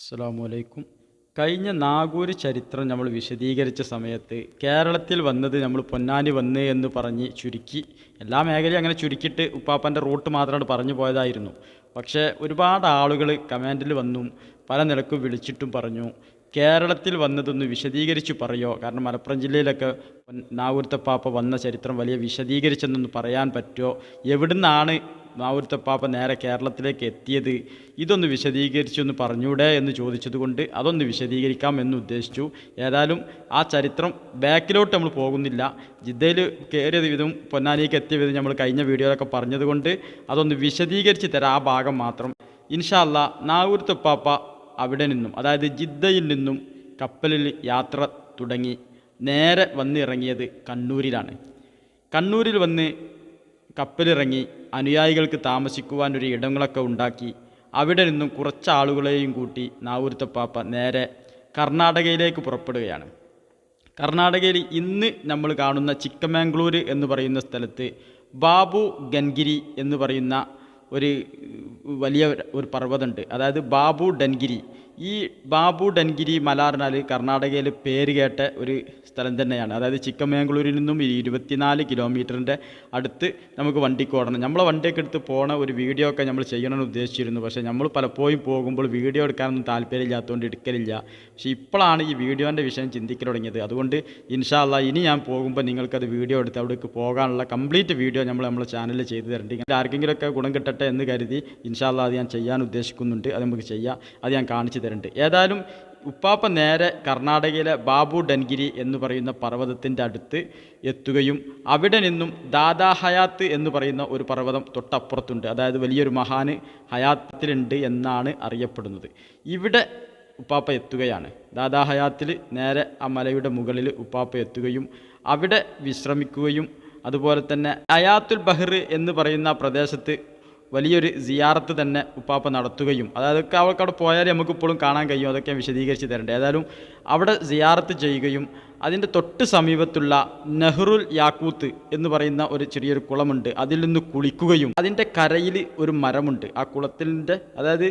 അസ്സാമു അലൈക്കും കഴിഞ്ഞ നാഗൂര് ചരിത്രം നമ്മൾ വിശദീകരിച്ച സമയത്ത് കേരളത്തിൽ വന്നത് നമ്മൾ പൊന്നാനി വന്ന് എന്ന് പറഞ്ഞ് ചുരുക്കി. എല്ലാ മേഖലയും അങ്ങനെ ചുരുക്കിയിട്ട് ഉപ്പാപ്പന്റെ റൂട്ട് മാത്രമാണ് പറഞ്ഞു പോയതായിരുന്നു. പക്ഷേ ഒരുപാട് ആളുകൾ കമാൻഡിൽ വന്നും പല നിലക്കും വിളിച്ചിട്ടും പറഞ്ഞു. കേരളത്തിൽ വന്നതൊന്ന് വിശദീകരിച്ച് പറയോ? കാരണം മലപ്പുറം ജില്ലയിലൊക്കെ നാഗൂർത്തപ്പാപ്പ വന്ന ചരിത്രം വലിയ വിശദീകരിച്ചെന്നൊന്ന് പറയാൻ പറ്റുമോ? എവിടുന്നാണ് നാവൂർത്തപ്പാപ്പ നേരെ കേരളത്തിലേക്ക് എത്തിയത് ഇതൊന്ന് വിശദീകരിച്ചൊന്ന് പറഞ്ഞൂടെ എന്ന് ചോദിച്ചതുകൊണ്ട് അതൊന്ന് വിശദീകരിക്കാം എന്ന് ഉദ്ദേശിച്ചു. ഏതായാലും ആ ചരിത്രം ബാക്കിലോട്ട് നമ്മൾ പോകുന്നില്ല. ജിദ്ദയിൽ കയറിയത് വിധം പൊന്നാനിക്ക് എത്തിയ വിധം നമ്മൾ കഴിഞ്ഞ വീഡിയോയിലൊക്കെ പറഞ്ഞതുകൊണ്ട് അതൊന്ന് വിശദീകരിച്ച് തരാം. ആ ഭാഗം മാത്രം. ഇൻഷാല്ല നാവൂർത്തപ്പാപ്പ അവിടെ നിന്നും അതായത് ജിദ്ദയിൽ നിന്നും കപ്പലിൽ യാത്ര തുടങ്ങി. നേരെ വന്നിറങ്ങിയത് കണ്ണൂരിലാണ്. കണ്ണൂരിൽ വന്ന് കപ്പലിറങ്ങി. അനുയായികൾക്ക് താമസിക്കുവാൻ ഒരു ഇടങ്ങളൊക്കെ ഉണ്ടാക്കി. അവിടെ നിന്നും കുറച്ച് ആളുകളെയും കൂട്ടി നാവൂർത്തപ്പാപ്പ നേരെ കർണാടകയിലേക്ക് പുറപ്പെടുകയാണ്. കർണാടകയിൽ ഇന്ന് നമ്മൾ കാണുന്ന ചിക്കമാംഗ്ലൂർ എന്ന് പറയുന്ന സ്ഥലത്ത് ബാബു ഗൻഗിരി എന്ന് പറയുന്ന ഒരു വലിയ ഒരു പർവതമുണ്ട്. അതായത് ബാബു ഡൻഗിരി ഈ ബാബു ഡൻഗിരി മല പറഞ്ഞാൽ കർണാടകയിൽ പേര് കേട്ട ഒരു സ്ഥലം തന്നെയാണ്. അതായത് ചിക്കമംഗ്ലൂരിൽ നിന്നും ഇരുപത്തിനാല് കിലോമീറ്ററിന്റെ അടുത്ത് നമുക്ക് വണ്ടിക്ക് ഓടണം. നമ്മളെ വണ്ടിയൊക്കെ എടുത്ത് പോണ ഒരു വീഡിയോ ഒക്കെ നമ്മൾ ചെയ്യണമെന്ന് ഉദ്ദേശിച്ചിരുന്നു. പക്ഷേ നമ്മൾ പലപ്പോഴും പോകുമ്പോൾ വീഡിയോ എടുക്കാനൊന്നും താല്പര്യമില്ലാത്തതുകൊണ്ട് എടുക്കലില്ല. പക്ഷേ ഇപ്പോഴാണ് ഈ വീഡിയോന്റെ വിഷയം ചിന്തിക്കൽ തുടങ്ങിയത്. അതുകൊണ്ട് ഇൻഷാല്ല ഇനി ഞാൻ പോകുമ്പോൾ നിങ്ങൾക്കത് വീഡിയോ എടുത്ത് അവിടേക്ക് പോകാനുള്ള കംപ്ലീറ്റ് വീഡിയോ നമ്മൾ നമ്മളെ ചാനലിൽ ചെയ്തു തരേണ്ടി. ആർക്കെങ്കിലുമൊക്കെ ഗുണം കിട്ടട്ടെ എന്ന് കരുതി ഇൻഷാല്ല അത് ഞാൻ ചെയ്യാൻ ഉദ്ദേശിക്കുന്നുണ്ട്. അത് നമുക്ക് ചെയ്യാം. അത് ഞാൻ കാണിച്ചു തരുന്നുണ്ട് ഏതായാലും ഉപ്പാപ്പ നേരെ കർണാടകയിലെ ബാബു ഡൻഗിരി എന്ന് പറയുന്ന പർവതത്തിന്റെ അടുത്ത് എത്തുകയും അവിടെ നിന്നും ദാദാ ഹയാത്ത് എന്ന് പറയുന്ന ഒരു പർവതം തൊട്ടപ്പുറത്തുണ്ട്. അതായത് വലിയൊരു മഹാന് ഹയാത്തിലുണ്ട് എന്നാണ് അറിയപ്പെടുന്നത്. ഇവിടെ ഉപ്പാപ്പ എത്തുകയാണ്. ദാദാ ഹയാത്തിൽ നേരെ ആ മലയുടെ മുകളിൽ ഉപ്പാപ്പ എത്തുകയും അവിടെ വിശ്രമിക്കുകയും അതുപോലെ തന്നെ അയാത്തുൽ ബഹ്ർ എന്ന് പറയുന്ന പ്രദേശത്ത് വലിയൊരു സിയാറത്ത് തന്നെ ഉപ്പാപ്പ നടത്തുകയും അതൊക്കെ അവൾക്ക് അവിടെ പോയാൽ നമുക്ക് ഇപ്പോഴും കാണാൻ കഴിയും അതൊക്കെ വിശദീകരിച്ച് തരേണ്ടത് ഏതായാലും അവിടെ സിയാറത്ത് ചെയ്യുകയും അതിന്റെ തൊട്ട് സമീപത്തുള്ള നെഹ്റുൽ യാക്കൂത്ത് എന്ന് പറയുന്ന ഒരു ചെറിയൊരു കുളമുണ്ട്. അതിൽ നിന്ന് കുളിക്കുകയും അതിന്റെ കരയിൽ ഒരു മരമുണ്ട്. ആ കുളത്തിന്റെ അതായത്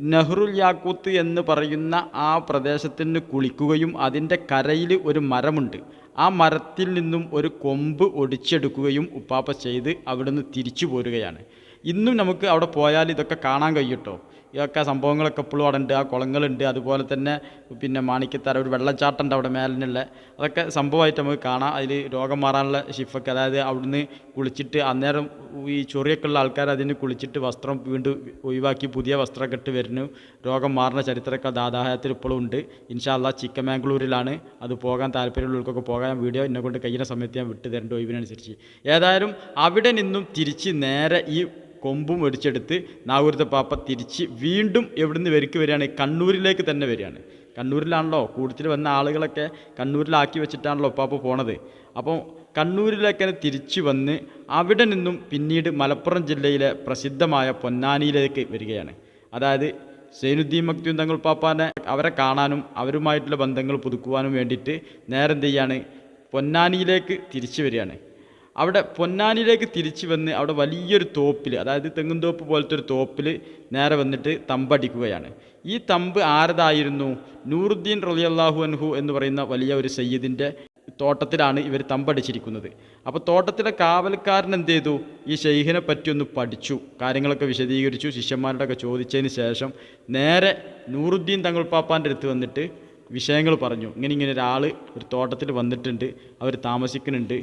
നെഹ്റുൽ യാക്കൂത്ത് എന്ന് പറയുന്ന ആ പ്രദേശത്തിന് കുളിക്കുകയും അതിന്റെ കരയിൽ ഒരു മരമുണ്ട്. ആ മരത്തിൽ നിന്നും ഒരു കൊമ്പ് ഒടിച്ചെടുക്കുകയും ഉപ്പാപ്പ ചെയ്ത് അവിടുന്ന് തിരിച്ചു പോരുകയാണ്. ഇന്നും നമുക്ക് അവിടെ പോയാൽ ഇതൊക്കെ കാണാൻ കഴിയട്ടോ ഇതൊക്കെ സംഭവങ്ങളൊക്കെ ഇപ്പോഴും അവിടെ ഉണ്ട്. ആ കുളങ്ങളുണ്ട്. അതുപോലെ തന്നെ പിന്നെ മാണിക്കത്താര ഒരു വെള്ളച്ചാട്ടം ഉണ്ട് അവിടെ മേലിനുള്ള. അതൊക്കെ സംഭവമായിട്ട് നമുക്ക് കാണാം. അതിൽ രോഗം മാറാനുള്ള ഷിഫൊക്കെ അതായത് അവിടുന്ന് കുളിച്ചിട്ട് അന്നേരം ഈ ചൊറിയൊക്കെ ഉള്ള ആൾക്കാർ അതിന് കുളിച്ചിട്ട് വസ്ത്രം വീണ്ടും ഒഴിവാക്കി പുതിയ വസ്ത്രമൊക്കെ ഇട്ട് വരുന്നു. രോഗം മാറുന്ന ചരിത്രമൊക്കെ ദാദാഹയത്തിൽ ഇപ്പോഴും ഉണ്ട്. ഇൻഷാല്ല ചിക്കമാംഗ്ലൂരിലാണ്. അത് പോകാൻ താല്പര്യമുള്ളവർക്കൊക്കെ പോകാൻ വീഡിയോ എന്നെ കൊണ്ട് കഴിയുന്ന സമയത്ത് ഞാൻ വിട്ടു തരേണ്ട ഒഴിവിനനുസരിച്ച്. ഏതായാലും അവിടെ നിന്നും തിരിച്ച് നേരെ ഈ കൊമ്പും ഒടിച്ചെടുത്ത് നാഗൂരത്തെ പാപ്പ തിരിച്ച് വീണ്ടും എവിടുന്ന് വരിക്ക് വരികയാണ്? കണ്ണൂരിലേക്ക് തന്നെ വരികയാണ്. കണ്ണൂരിലാണല്ലോ കൂടുതൽ വന്ന ആളുകളൊക്കെ കണ്ണൂരിലാക്കി വെച്ചിട്ടാണല്ലോ പാപ്പ പോണത്. അപ്പോൾ കണ്ണൂരിലേക്ക് തിരിച്ചു വന്ന് അവിടെ നിന്നും പിന്നീട് മലപ്പുറം ജില്ലയിലെ പ്രസിദ്ധമായ പൊന്നാനിയിലേക്ക് വരികയാണ്. അതായത് സൈനുദ്ദീൻ മക്തിയും തങ്ങൾ പാപ്പാനെ അവരെ കാണാനും അവരുമായിട്ടുള്ള ബന്ധങ്ങൾ പുതുക്കുവാനും വേണ്ടിയിട്ട് നേരെ എന്ത് ചെയ്യാണ് പൊന്നാനിയിലേക്ക് തിരിച്ചു വരികയാണ്. അവിടെ പൊന്നാനിയിലേക്ക് തിരിച്ചു വന്ന് അവിടെ വലിയൊരു തോപ്പിൽ അതായത് തെങ്ങുംതോപ്പ് പോലത്തെ ഒരു തോപ്പിൽ നേരെ വന്നിട്ട് തമ്പടിക്കുകയാണ് ഈ തമ്പ് ആരതായിരുന്നു? നൂറുദ്ദീൻ റളിയല്ലാഹു അൻഹു എന്ന് പറയുന്ന വലിയ ഒരു സയ്യിദിന്റെ തോട്ടത്തിലാണ് ഇവർ തമ്പടിച്ചിരിക്കുന്നത് അപ്പോൾ തോട്ടത്തിലെ കാവൽക്കാരൻ എന്ത് ചെയ്തു? ഈ ഷെയ്ഖിനെ പറ്റി ഒന്ന് പഠിച്ചു കാര്യങ്ങളൊക്കെ വിശദീകരിച്ചു ശിഷ്യന്മാരോടൊക്കെ ചോദിച്ചതിന് ശേഷം നേരെ നൂറുദ്ദീൻ തങ്ങൾ പാപ്പാന്റെ അടുത്ത് വന്നിട്ട് വിഷയങ്ങൾ പറഞ്ഞു. ഇങ്ങനെ ഇങ്ങനെ ഒരാൾ ഒരു തോട്ടത്തിൽ വന്നിട്ടുണ്ട് അവർ താമസിക്കുന്നുണ്ട്.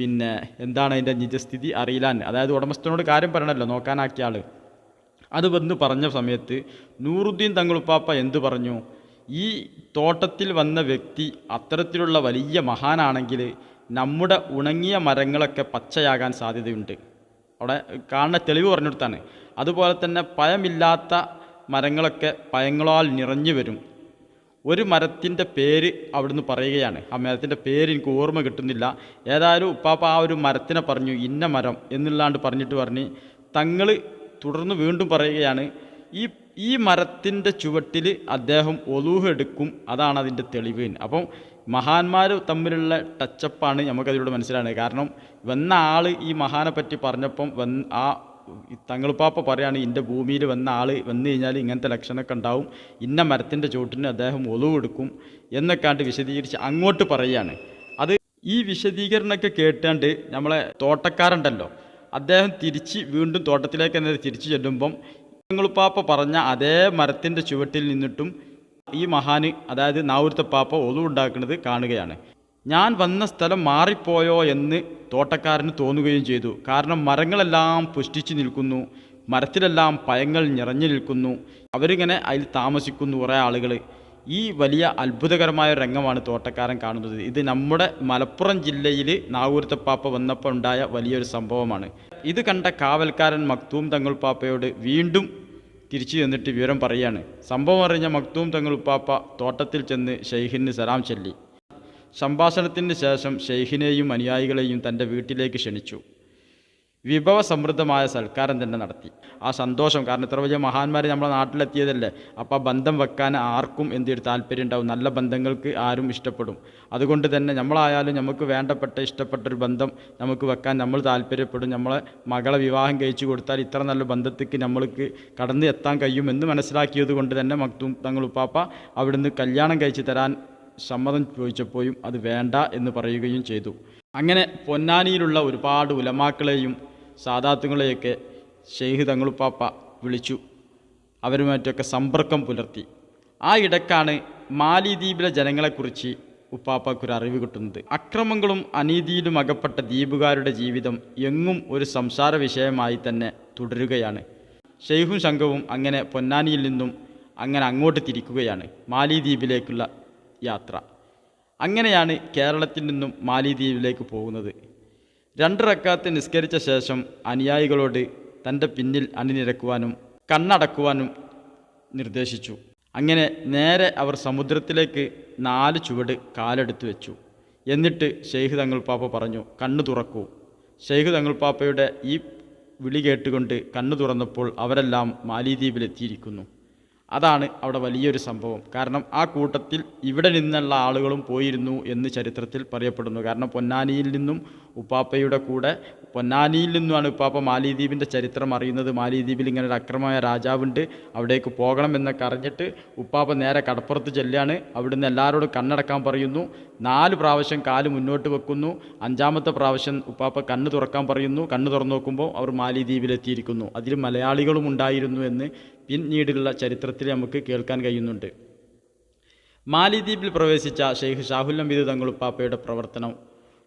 പിന്നെ എന്താണ് അതിന്റെ നിജസ്ഥിതി അറിയില്ലാൻ. അതായത് ഉടമസ്ഥനോട് കാര്യം പറയണമല്ലോ നോക്കാനാക്കിയ ആൾ അത് വന്ന് പറഞ്ഞ സമയത്ത് നൂറുദ്ദീൻ തങ്ങളുപ്പാപ്പ എന്തു പറഞ്ഞു? ഈ തോട്ടത്തിൽ വന്ന വ്യക്തി അത്തരത്തിലുള്ള വലിയ മഹാനാണെങ്കിൽ നമ്മുടെ ഉണങ്ങിയ മരങ്ങളൊക്കെ പച്ചയാകാൻ സാധ്യതയുണ്ട്. അവിടെ കാണുന്ന തെളിവ് പറഞ്ഞെടുത്താണ് അതുപോലെ തന്നെ പഴമില്ലാത്ത മരങ്ങളൊക്കെ പഴങ്ങളാൽ നിറഞ്ഞു വരും. ഒരു മരത്തിന്റെ പേര് അവിടുന്ന് പറയുകയാണ്. ആ മരത്തിന്റെ പേര് എനിക്ക് ഓർമ്മ കിട്ടുന്നില്ല. ഏതായാലും ഉപ്പാപ്പ ആ ഒരു മരത്തിനെ പറഞ്ഞു ഇന്ന മരം എന്നുള്ളാണ്ട് പറഞ്ഞിട്ട് പറഞ്ഞ് തങ്ങൾ തുടർന്ന് വീണ്ടും പറയുകയാണ് ഈ ഈ മരത്തിന്റെ ചുവട്ടിൽ അദ്ദേഹം ഒലൂഹ് എടുക്കും. അതാണ് അതിന്റെ തെളിവ്. അപ്പം മഹാന്മാർ തമ്മിലുള്ള ടച്ചപ്പാണ് നമുക്കതിലൂടെ മനസ്സിലാണ് കാരണം വന്ന ആൾ ഈ മഹാനെ പറ്റി പറഞ്ഞപ്പം വന്ന് ആ തങ്ങളുപ്പാപ്പ പറയാണ് ഇന്റെ ഭൂമിയിൽ വന്ന ആൾ വന്നു കഴിഞ്ഞാൽ ഇങ്ങനത്തെ ലക്ഷണമൊക്കെ ഉണ്ടാവും. ഇന്ന മരത്തിന്റെ ചുവട്ടിന് അദ്ദേഹം ഒളിവെടുക്കും എന്നൊക്കെയാണ്ട് വിശദീകരിച്ച് അങ്ങോട്ട് പറയുകയാണ്. അത് ഈ വിശദീകരണമൊക്കെ കേട്ടാണ്ട് നമ്മളെ തോട്ടക്കാരുണ്ടല്ലോ അദ്ദേഹം തിരിച്ച് വീണ്ടും തോട്ടത്തിലേക്ക് തന്നെ തിരിച്ചു ചെല്ലുമ്പം തങ്ങളുപ്പാപ്പ പറഞ്ഞ അതേ മരത്തിന്റെ ചുവട്ടിൽ നിന്നിട്ടും ഈ മഹാന് അതായത് നാവൂർത്തപ്പാപ്പ ഒളിവുണ്ടാക്കുന്നത് കാണുകയാണ്. ഞാൻ വന്ന സ്ഥലം മാറിപ്പോയോ എന്ന് തോട്ടക്കാരന് തോന്നുകയും ചെയ്തു. കാരണം മരങ്ങളെല്ലാം പുഷ്ടിച്ചു നിൽക്കുന്നു. മരത്തിലെല്ലാം പഴങ്ങൾ നിറഞ്ഞു നിൽക്കുന്നു. അവരിങ്ങനെ അതിൽ താമസിക്കുന്നു കുറേ ആളുകൾ ഈ വലിയ അത്ഭുതകരമായ രംഗമാണ് തോട്ടക്കാരൻ കാണുന്നത്. ഇത് നമ്മുടെ മലപ്പുറം ജില്ലയിൽ നാഗൂർത്തപ്പാപ്പ വന്നപ്പോൾ ഉണ്ടായ വലിയൊരു സംഭവമാണ്. ഇത് കണ്ട കാവൽക്കാരൻ മക്തൂം തങ്ങൾ പാപ്പയോട് വീണ്ടും തിരിച്ചു ചെന്നിട്ട് വിവരം പറയാണ്. സംഭവം അറിഞ്ഞ മക്തൂം തങ്ങൾ ഉപ്പാപ്പ തോട്ടത്തിൽ ചെന്ന് ഷെയ്ഖിന് സലാം ചൊല്ലി. സംഭാഷണത്തിന് ശേഷം ഷെയ്ഖിനെയും അനുയായികളെയും തന്റെ വീട്ടിലേക്ക് ക്ഷണിച്ചു. വിഭവ സമൃദ്ധമായ സൽക്കാരം തന്നെ നടത്തി. ആ സന്തോഷം കാരണം ഇത്ര വലിയ മഹാന്മാർ നമ്മുടെ നാട്ടിലെത്തിയതല്ലേ? അപ്പോൾ ബന്ധം വെക്കാൻ ആർക്കും എന്തൊരു താല്പര്യം ഉണ്ടാവും നല്ല ബന്ധങ്ങൾക്ക് ആരും ഇഷ്ടപ്പെടും. അതുകൊണ്ട് തന്നെ നമ്മളായാലും നമുക്ക് വേണ്ടപ്പെട്ട ഇഷ്ടപ്പെട്ട ഒരു ബന്ധം നമുക്ക് വെക്കാൻ നമ്മൾ താല്പര്യപ്പെടും. നമ്മളെ മകളെ വിവാഹം കഴിച്ചു കൊടുത്താൽ ഇത്ര നല്ല ബന്ധത്തേക്ക് നമ്മൾക്ക് കടന്നു എത്താൻ കഴിയുമെന്ന് മനസ്സിലാക്കിയത് കൊണ്ട് തന്നെ മക്തും തങ്ങളുപ്പാപ്പ അവിടുന്ന് കല്യാണം കഴിച്ച് തരാൻ സമ്മതം ചോദിച്ചപ്പോഴും അത് വേണ്ട എന്ന് പറയുകയും ചെയ്തു. അങ്ങനെ പൊന്നാനിയിലുള്ള ഒരുപാട് ഉലമാക്കളെയും സാദാത്തുകളെയൊക്കെ ഷെയ്ഹ് തങ്ങളുപ്പാപ്പ വിളിച്ചു. അവരുമായിട്ടൊക്കെ സമ്പർക്കം പുലർത്തി. ആ ഇടക്കാണ് മാലിദ്വീപിലെ ജനങ്ങളെക്കുറിച്ച് ഉപ്പാപ്പക്കൊരു അറിവ് കിട്ടുന്നത്. അക്രമങ്ങളും അനീതിയിലും അകപ്പെട്ട ദ്വീപുകാരുടെ ജീവിതം എങ്ങും ഒരു സംസാര വിഷയമായി തന്നെ തുടരുകയാണ്. ഷെയ്ഹും സംഘവും അങ്ങനെ പൊന്നാനിയിൽ നിന്നും അങ്ങനെ അങ്ങോട്ട് തിരിക്കുകയാണ്. മാലിദ്വീപിലേക്കുള്ള യാത്ര. അങ്ങനെയാണ് കേരളത്തിൽ നിന്നും മാലിദ്വീപിലേക്ക് പോകുന്നത്. രണ്ട് റക്കാത്ത് നിസ്കരിച്ച ശേഷം അനുയായികളോട് തന്റെ പിന്നിൽ അണിനിരക്കുവാനും കണ്ണടക്കുവാനും നിർദ്ദേശിച്ചു. അങ്ങനെ നേരെ അവർ സമുദ്രത്തിലേക്ക് നാല് ചുവട് കാലെടുത്തു വെച്ചു. എന്നിട്ട് ഷെയ്ഖ് തങ്ങൾ പാപ്പ പറഞ്ഞു കണ്ണു തുറക്കൂ. ഷെയ്ഖ് തങ്ങൾ പാപ്പയുടെ ഈ വിളി കേട്ടുകൊണ്ട് കണ്ണു തുറന്നപ്പോൾ അവരെല്ലാം മാലിദ്വീപിലെത്തിയിരിക്കുന്നു. അതാണ് അവിടെ വലിയൊരു സംഭവം. കാരണം ആ കൂട്ടത്തിൽ ഇവിടെ നിന്നുള്ള ആളുകളും പോയിരുന്നു എന്ന് ചരിത്രത്തിൽ പറയപ്പെടുന്നു. കാരണം പൊന്നാനിയിൽ നിന്നും ഉപ്പാപ്പയുടെ കൂടെ പൊന്നാനിയിൽ നിന്നുമാണ് ഉപ്പാപ്പ മാലിദ്വീപിന്റെ ചരിത്രം അറിയുന്നത്. മാലിദ്വീപിൽ ഇങ്ങനെ ഒരു അക്രമമായ രാജാവുണ്ട്. അവിടേക്ക് പോകണം എന്നൊക്കെ അറിഞ്ഞിട്ട് ഉപ്പാപ്പ നേരെ കടപ്പുറത്ത് ചെല്ലുകയാണ്. അവിടുന്ന് എല്ലാവരോടും കണ്ണടക്കാൻ പറയുന്നു. നാല് പ്രാവശ്യം കാൽ മുന്നോട്ട് വെക്കുന്നു. അഞ്ചാമത്തെ പ്രാവശ്യം ഉപ്പാപ്പ കണ്ണ് തുറക്കാൻ പറയുന്നു. കണ്ണ് തുറന്നു നോക്കുമ്പോൾ അവർ മാലിദ്വീപിലെത്തിയിരിക്കുന്നു. അതിൽ മലയാളികളും ഉണ്ടായിരുന്നു എന്ന് പിന്നീടുള്ള ചരിത്രത്തിൽ നമുക്ക് കേൾക്കാൻ കഴിയുന്നുണ്ട്. മാലിദ്വീപിൽ പ്രവേശിച്ച ഷെയ്ഖ് ഷാഹുൽ നബീദ് തങ്ങളുപ്പാപ്പയുടെ പ്രവർത്തനം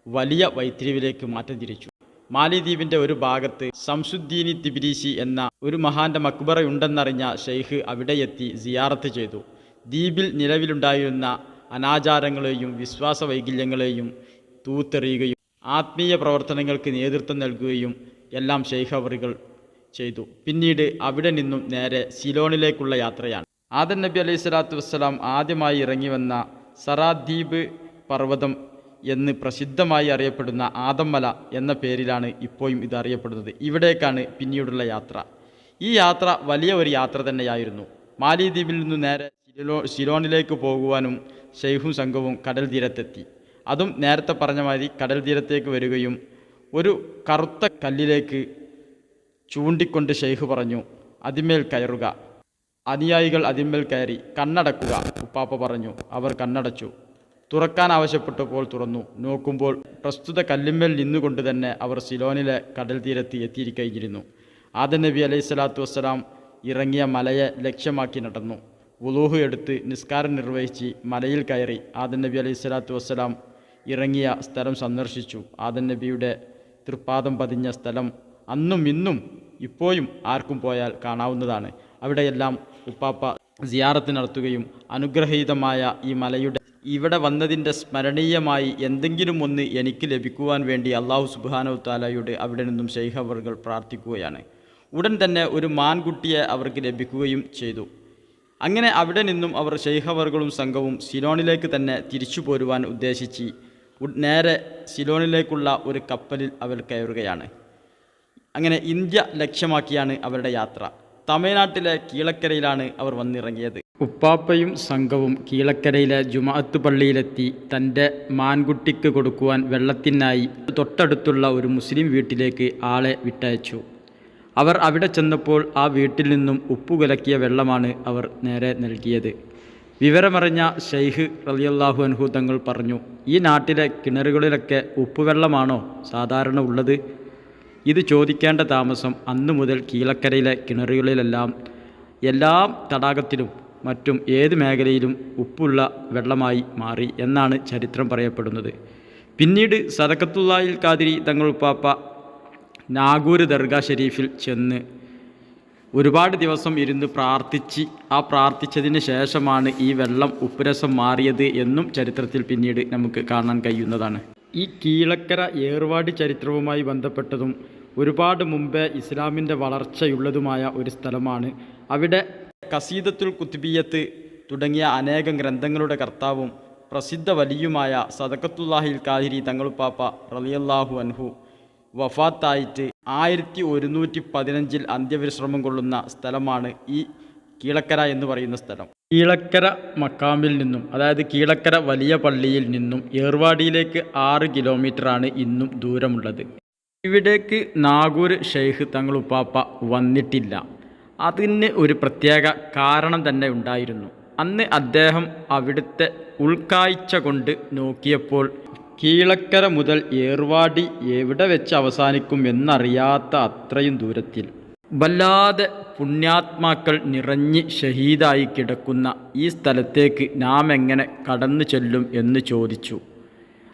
വലിയ വൈത്തിരിവിലേക്ക് മാറ്റം തിരിച്ചു. മാലിദ്വീപിന്റെ ഒരു ഭാഗത്ത് സംസുദ്ദീനി തിബിരീശി എന്ന ഒരു മഹാന്റെ മക്ബറയുണ്ടെന്നറിഞ്ഞ ഷെയ്ഖ് അവിടെയെത്തി സിയാറത്ത് ചെയ്തു. ദ്വീപിൽ നിലവിലുണ്ടായിരുന്ന അനാചാരങ്ങളെയും വിശ്വാസ വൈകല്യങ്ങളെയും തൂത്തെറിയുകയും ആത്മീയ പ്രവർത്തനങ്ങൾക്ക് നേതൃത്വം നൽകുകയും എല്ലാം ഷെയ്ഖ് അവറുകൾ ചെയ്തു. പിന്നീട് അവിടെ നിന്നും നേരെ സിലോണിലേക്കുള്ള യാത്രയാണ്. ആദൻ നബി അലൈഹി സ്വലാത്തു വസ്സലാം ആദ്യമായി ഇറങ്ങി വന്ന സറാദ്വീപ് പർവതം എന്ന് പ്രസിദ്ധമായി അറിയപ്പെടുന്ന ആദമ്മല എന്ന പേരിലാണ് ഇപ്പോഴും ഇത് അറിയപ്പെടുന്നത്. ഇവിടേക്കാണ് പിന്നീടുള്ള യാത്ര. ഈ യാത്ര വലിയ ഒരു യാത്ര തന്നെയായിരുന്നു. മാലിദ്വീപിൽ നിന്ന് നേരെ സിലോ സിലോണിലേക്ക് പോകുവാനും ഷെയ്ഹും സംഘവും കടൽ തീരത്തെത്തി. അതും നേരത്തെ പറഞ്ഞ മാതിരി കടൽ തീരത്തേക്ക് വരികയും ഒരു കറുത്ത കല്ലിലേക്ക് ചൂണ്ടിക്കൊണ്ട് ഷെയ്ഖ് പറഞ്ഞു അതിന്മേൽ കയറുക. അനുയായികൾ അതിന്മേൽ കയറി കണ്ണടക്കുക. ഉപ്പാപ്പ പറഞ്ഞു അവർ കണ്ണടച്ചു. തുറക്കാൻ ആവശ്യപ്പെട്ടപ്പോൾ തുറന്നു. നോക്കുമ്പോൾ പ്രസ്തുത കല്ലിന്മേൽ നിന്നുകൊണ്ട് തന്നെ അവർ സിലോനിലെ കടൽ തീരത്ത് എത്തിയിരിക്കഴിഞ്ഞിരുന്നു. ആദൻ നബി അലൈഹി സ്വലാത്തു വസ്സലാം ഇറങ്ങിയ മലയെ ലക്ഷ്യമാക്കി നടന്നു. ഉലൂഹു എടുത്ത് നിസ്കാരം നിർവഹിച്ച് മലയിൽ കയറി ആദൻ നബി അലൈഹി സ്വലാത്തു വസ്സലാം ഇറങ്ങിയ സ്ഥലം സന്ദർശിച്ചു. ആദൻ നബിയുടെ തൃപ്പാദം പതിഞ്ഞ സ്ഥലം അന്നും ഇന്നും ഇപ്പോഴും ആർക്കും പോയാൽ കാണാവുന്നതാണ്. അവിടെയെല്ലാം ഉപ്പാപ്പ സിയാറത്ത് നടത്തുകയും അനുഗ്രഹീതമായ ഈ മലയുടെ ഇവിടെ വന്നതിന്റെ സ്മരണീയമായി എന്തെങ്കിലും ഒന്ന് എനിക്ക് ലഭിക്കുവാൻ വേണ്ടി അള്ളാഹു സുബാനു താലയോട് അവിടെ നിന്നും ഷെയ്ഖ് പ്രാർത്ഥിക്കുകയാണ്. ഉടൻ തന്നെ ഒരു മാൻകുട്ടിയെ അവർക്ക് ലഭിക്കുകയും ചെയ്തു. അങ്ങനെ അവിടെ നിന്നും അവർ ഷെയ്ഖ് അവർകളും സംഘവും സിലോണിലേക്ക് തന്നെ തിരിച്ചു പോരുവാൻ ഉദ്ദേശിച്ച് നേരെ സിലോണിലേക്കുള്ള ഒരു കപ്പലിൽ അവർ കയറുകയാണ്. അങ്ങനെ ഇന്ത്യ ലക്ഷ്യമാക്കിയാണ് അവരുടെ യാത്ര. തമിഴ്നാട്ടിലെ കീളക്കരയിലാണ് അവർ വന്നിറങ്ങിയത്. ഉപ്പാപ്പയും സംഘവും കീളക്കരയിലെ ജുമാഅത്ത് പള്ളിയിലെത്തി തന്റെ മാൻകുട്ടിക്ക് കൊടുക്കുവാൻ വെള്ളത്തിനായി തൊട്ടടുത്തുള്ള ഒരു മുസ്ലിം വീട്ടിലേക്ക് ആളെ വിട്ടയച്ചു. അവർ അവിടെ ചെന്നപ്പോൾ ആ വീട്ടിൽ നിന്നും ഉപ്പു കലക്കിയ വെള്ളമാണ് അവർ നേരെ നൽകിയത്. വിവരമറിഞ്ഞ ഷെയ്ഖ് റലിയല്ലാഹു അൻഹു തങ്ങൾ പറഞ്ഞു ഈ നാട്ടിലെ കിണറുകളിലൊക്കെ ഉപ്പുവെള്ളമാണോ സാധാരണ ഉള്ളത്? ഇത് ചോദിക്കേണ്ട താമസം അന്നു മുതൽ കീഴക്കരയിലെ കിണറുകളിലെല്ലാം. എല്ലാ തടാകത്തിലും മറ്റും ഏത് മേഖലയിലും ഉപ്പുള്ള വെള്ളമായി മാറി എന്നാണ് ചരിത്രം പറയപ്പെടുന്നത്. പിന്നീട് സദക്കത്തുള്ളായിൽ കാതിരി തങ്ങൾ ഉപ്പാപ്പ നാഗൂർ ദർഗ ഷെരീഫിൽ ചെന്ന് ഒരുപാട് ദിവസം ഇരുന്ന് പ്രാർത്ഥിച്ച് ആ പ്രാർത്ഥിച്ചതിന് ശേഷമാണ് ഈ വെള്ളം ഉപ്പുരസം മാറിയത് എന്നും ചരിത്രത്തിൽ പിന്നീട് നമുക്ക് കാണാൻ കഴിയുന്നതാണ്. ഈ കീഴക്കര ഏർവാടി ചരിത്രവുമായി ബന്ധപ്പെട്ടതും ഒരുപാട് മുമ്പേ ഇസ്ലാമിന്റെ വളർച്ചയുള്ളതുമായ ഒരു സ്ഥലമാണ്. അവിടെ കസീദത്തുൽ കുത്തുബിയത്ത് തുടങ്ങിയ അനേകം ഗ്രന്ഥങ്ങളുടെ കർത്താവും പ്രസിദ്ധ വലിയുമായ സദക്കത്തുല്ലാഹിൽ കാഹിരി തങ്ങളുപ്പാപ്പ റളിയല്ലാഹു അൻഹു വഫാത്തായിട്ട് ആയിരത്തി ഒരുന്നൂറ്റി പതിനഞ്ചിൽ അന്ത്യവിശ്രമം കൊള്ളുന്ന സ്ഥലമാണ് ഈ കീഴക്കര എന്ന് പറയുന്ന സ്ഥലം. കീഴക്കര മക്കാമിൽ നിന്നും അതായത് കീളക്കര വലിയ പള്ളിയിൽ നിന്നും ഏർവാടിയിലേക്ക് ആറ് കിലോമീറ്ററാണ് ഇന്നും ദൂരമുള്ളത്. ഇവിടേക്ക് നാഗൂർ ഷെയ്ഖ് തങ്ങളുപ്പാപ്പ വന്നിട്ടില്ല. അതിന് ഒരു പ്രത്യേക കാരണം തന്നെ ഉണ്ടായിരുന്നു. അന്ന് അദ്ദേഹം അവിടുത്തെ ഉൾക്കാഴ്ച കൊണ്ട് നോക്കിയപ്പോൾ കീളക്കര മുതൽ ഏർവാടി എവിടെ വെച്ച് അവസാനിക്കും എന്നറിയാത്ത അത്രയും ദൂരത്തിൽ. വല്ലാതെ പുണ്യാത്മാക്കൾ നിറഞ്ഞ് ഷഹീദായി കിടക്കുന്ന ഈ സ്ഥലത്തേക്ക് നാം എങ്ങനെ കടന്നു ചെല്ലും എന്ന് ചോദിച്ചു.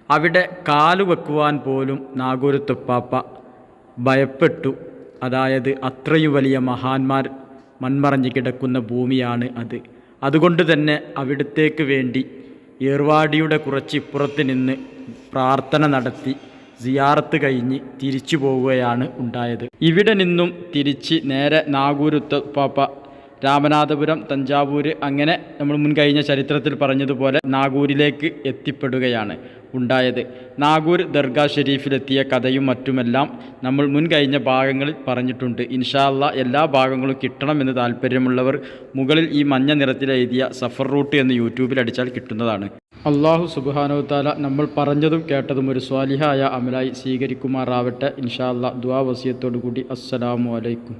അവിടെ കാലുവെക്കുവാൻ പോലും നാഗൂരത്തുപ്പാപ്പ ഭയപ്പെട്ടു. അതായത് അത്രയും വലിയ മഹാന്മാർ മൺമറഞ്ഞു കിടക്കുന്ന ഭൂമിയാണ് അത്. അതുകൊണ്ട് തന്നെ അവിടത്തേക്ക് വേണ്ടി ഏർവാടിയുടെ കുറച്ച് ഇപ്പുറത്ത് നിന്ന് പ്രാർത്ഥന നടത്തി സിയാറത്ത് കഴിഞ്ഞ് തിരിച്ചു പോവുകയാണ് ഉണ്ടായത്. ഇവിടെ നിന്നും തിരിച്ച് നേരെ നാഗൂരുത്ത പാപ്പ രാമനാഥപുരം തഞ്ചാവൂര് അങ്ങനെ നമ്മൾ മുൻ കഴിഞ്ഞ ചരിത്രത്തിൽ പറഞ്ഞതുപോലെ നാഗൂരിലേക്ക് എത്തിപ്പെടുകയാണ് ഉണ്ടായത്. നാഗൂർ ദർഗാ ഷെരീഫിലെത്തിയ കഥയും മറ്റുമെല്ലാം നമ്മൾ മുൻ കഴിഞ്ഞ ഭാഗങ്ങളിൽ പറഞ്ഞിട്ടുണ്ട്. ഇൻഷാല്ല എല്ലാ ഭാഗങ്ങളും കിട്ടണമെന്ന് താല്പര്യമുള്ളവർ മുകളിൽ ഈ മഞ്ഞ നിറത്തിൽ എഴുതിയ സഫർ റൂട്ട് എന്ന് യൂട്യൂബിൽ അടിച്ചാൽ കിട്ടുന്നതാണ്. അള്ളാഹു സുബാനോ താല നമ്മൾ പറഞ്ഞതും കേട്ടതും ഒരു സ്വാലിഹായ അമലായി സ്വീകരിക്കുമാറാവട്ടെ. ഇൻഷാല്ല ദുവാ വസിയത്തോടു കൂടി അസ്സലാമു അലൈക്കും.